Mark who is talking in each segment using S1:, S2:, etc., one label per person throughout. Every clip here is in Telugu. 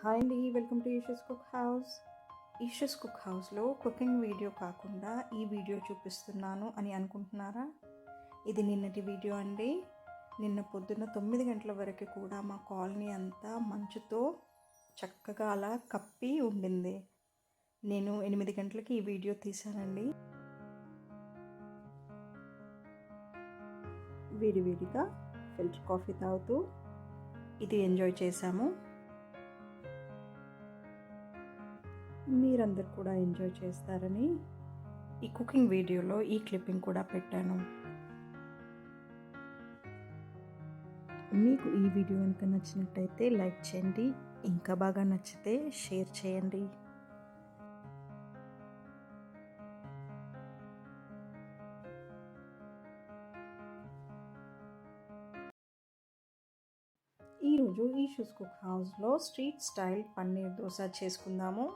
S1: హాయ్ అండి welcome to Eesha's cook house. Eesha's cook హౌస్లో కుకింగ్ వీడియో కాకుండా ఈ వీడియో చూపిస్తున్నాను అని అనుకుంటున్నారా? ఇది నిన్నటి వీడియో అండి. నిన్న పొద్దున్న తొమ్మిది గంటల వరకు కూడా మా కాలనీ అంతా మంచుతో చక్కగా అలా కప్పి ఉండింది. నేను ఎనిమిది గంటలకి ఈ వీడియో తీశానండి. వేడివేడిగా ఫిల్టర్ కాఫీ తాగుతూ ఇది ఎంజాయ్ చేశాము. మీరందరు కూడా ఎంజాయ్ చేస్తారని ఈ కుకింగ్ వీడియోలో ఈ క్లిప్పింగ్ కూడా పెట్టాను. మీకు ఈ వీడియో కనుక నచ్చినట్టయితే లైక్ చేయండి ఇంకా బాగా నచ్చితే షేర్ చేయండి. ఈరోజు ఈ షూస్ కుక్ హౌస్లో స్ట్రీట్ స్టైల్ పన్నీర్ దోశ చేసుకుందాము.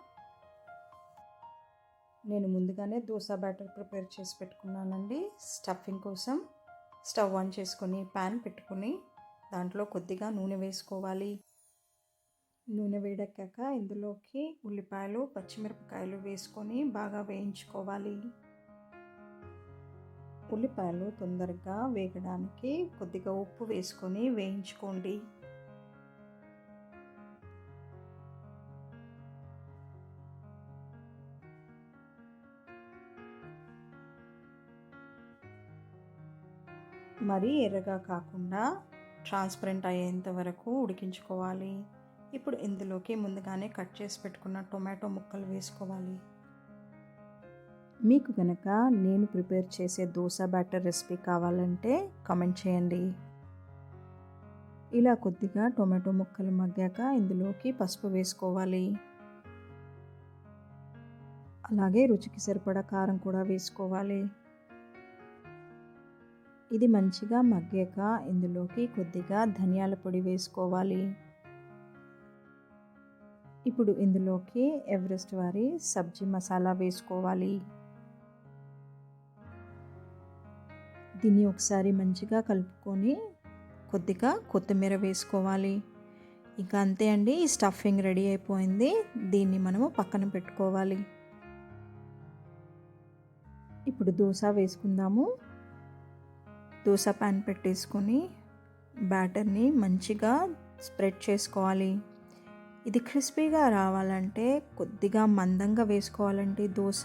S1: నేను ముందుగానే దోశ బ్యాటర్ ప్రిపేర్ చేసి పెట్టుకున్నానండి. స్టఫింగ్ కోసం స్టవ్ ఆన్ చేసుకొని ప్యాన్ పెట్టుకుని దాంట్లో కొద్దిగా నూనె వేసుకోవాలి. నూనె వేడెక్కాక ఇందులోకి ఉల్లిపాయలు పచ్చిమిరపకాయలు వేసుకొని బాగా వేయించుకోవాలి. ఉల్లిపాయలు తొందరగా వేగడానికి కొద్దిగా ఉప్పు వేసుకొని వేయించుకోండి. మరీ ఎర్రగా కాకుండా ట్రాన్స్పరెంట్ అయ్యేంత వరకు ఉడికించుకోవాలి. ఇప్పుడు ఇందులోకి ముందుగానే కట్ చేసి పెట్టుకున్న టొమాటో ముక్కలు వేసుకోవాలి. మీకు కనుక నేను ప్రిపేర్ చేసే దోశ బ్యాటర్ రెసిపీ కావాలంటే కమెంట్ చేయండి. ఇలా కొద్దిగా టొమాటో ముక్కలు మగ్గాక ఇందులోకి పసుపు వేసుకోవాలి. అలాగే రుచికి సరిపడా కారం కూడా వేసుకోవాలి. ఇది మంచిగా మగ్గాక ఇందులోకి కొద్దిగా ధనియాల పొడి వేసుకోవాలి. ఇప్పుడు ఇందులోకి ఎవరెస్ట్ వారి సబ్జీ మసాలా వేసుకోవాలి. దీన్ని ఒకసారి మంచిగా కలుపుకొని కొద్దిగా కొత్తిమీర వేసుకోవాలి. ఇంకా అంతే అండి ఈ స్టఫింగ్ రెడీ అయిపోయింది. దీన్ని మనము పక్కన పెట్టుకోవాలి. ఇప్పుడు దోశ వేసుకుందాము. దోశ ప్యాన్ పెట్టేసుకొని బ్యాటర్ని మంచిగా స్ప్రెడ్ చేసుకోవాలి. ఇది క్రిస్పీగా రావాలంటే కొద్దిగా మందంగా వేసుకోవాలండి దోశ.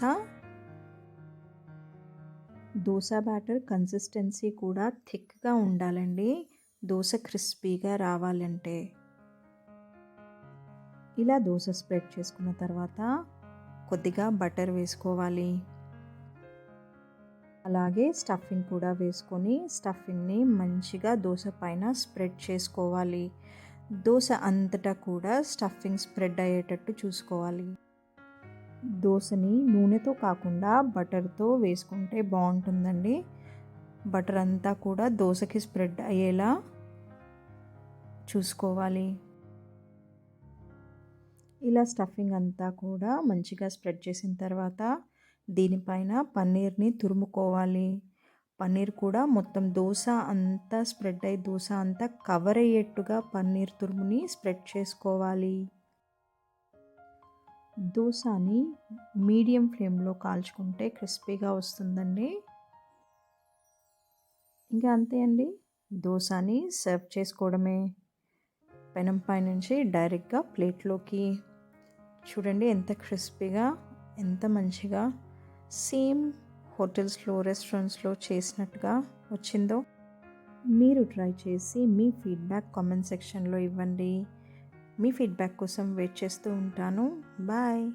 S1: దోశ బ్యాటర్ కన్సిస్టెన్సీ కూడా థిక్గా ఉండాలండి. దోశ క్రిస్పీగా రావాలంటే. ఇలా దోశ స్ప్రెడ్ చేసుకున్న తర్వాత కొద్దిగా బటర్ వేసుకోవాలి. అలాగే స్టఫింగ్ కూడా వేసుకొని స్టఫింగ్ని మంచిగా దోశ పైన స్ప్రెడ్ చేసుకోవాలి. దోశ అంతటా కూడా స్టఫింగ్ స్ప్రెడ్ అయ్యేటట్టు చూసుకోవాలి. దోశని నూనెతో కాకుండా బటర్తో వేసుకుంటే బాగుంటుందండి. బటర్ అంతా కూడా దోశకి స్ప్రెడ్ అయ్యేలా చూసుకోవాలి. ఇలా స్టఫింగ్ అంతా కూడా మంచిగా స్ప్రెడ్ చేసిన తర్వాత దీనిపైన పన్నీర్ని తురుముకోవాలి. పన్నీర్ కూడా మొత్తం దోశ అంతా స్ప్రెడ్ అయ్యి దోశ అంతా కవర్ అయ్యేట్టుగా పన్నీర్ తురుముని స్ప్రెడ్ చేసుకోవాలి. దోశని మీడియం ఫ్లేమ్లో కాల్చుకుంటే క్రిస్పీగా వస్తుందండి. ఇంకా అంతే అండి. దోశని సర్వ్ చేసుకోవడమే. పెనం పై నుంచి డైరెక్ట్గా ప్లేట్లోకి. చూడండి ఎంత క్రిస్పీగా ఎంత మంచిగా సేమ్ హోటల్స్లో రెస్టారెంట్స్లో చేసినట్టుగా వచ్చిందో మీరు ట్రై చేసి మీ ఫీడ్బ్యాక్ కామెంట్ సెక్షన్లో ఇవ్వండి. మీ ఫీడ్బ్యాక్ కోసం వెయిట్ చేస్తూ ఉంటాను. బాయ్.